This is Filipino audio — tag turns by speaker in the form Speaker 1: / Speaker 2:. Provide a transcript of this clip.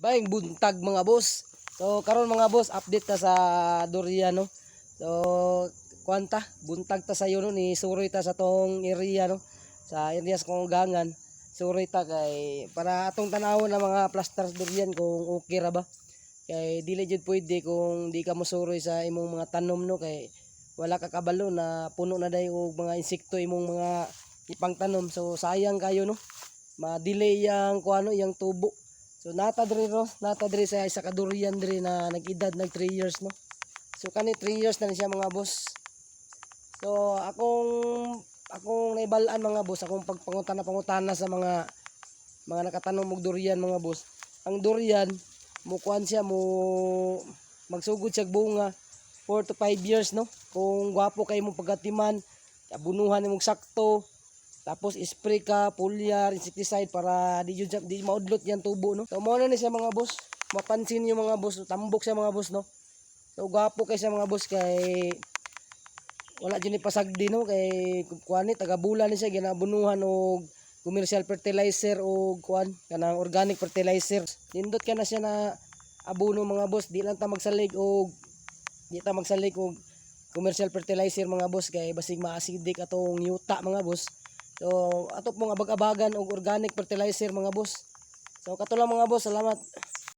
Speaker 1: Baing buntag mga boss. So karon mga boss, update ta sa durian no. So kwanta, buntag ta sa iyo no ni suroy ta sa tong area no. Sa area sa kong gangan. Suroy ta kay para atong tanawon na mga plaster durian kung okay ra ba. Kay dili jud pwede kung di ka mosuroy sa imong mga tanom no kay wala ka kabalo na puno na day og mga insekto imong mga ipangtanom. So sayang kayo no. Ma-delay yang kuano yang tubo. So nata diri no, nata diri sa isa ka durian diri na nag-edad nag 3 years no. So kani 3 years na ni siya mga boss. So akong akong naibalaan mga boss, akong pagpangutana pangutana sa mga mga nakatanong og durian mga boss. Ang durian mo kuan siya mo magsugod siya bunga 4 to 5 years no. Kung gwapo kay mo pagatiman, abunuhan imong sakto, tapos spray ka, foliar, insecticide para di di maudlot yan tubo no. So mo na ni siya mga boss. Mapansin niyo mga boss, tambok siya mga boss no. So gwapo kay siya mga boss kay wala jud ni pasagdi no kay kuan ni taga bulan ni siya ginabunuhan og commercial fertilizer o kuan kanang organic fertilizer. Nindot ka na siya na abono mga boss, di lang ta magsalig og di ta magsalig og commercial fertilizer mga boss kay basig ma-acidic atong yuta mga boss. So ato pong abag-abagan og organic fertilizer mga boss. So kato mga boss, salamat.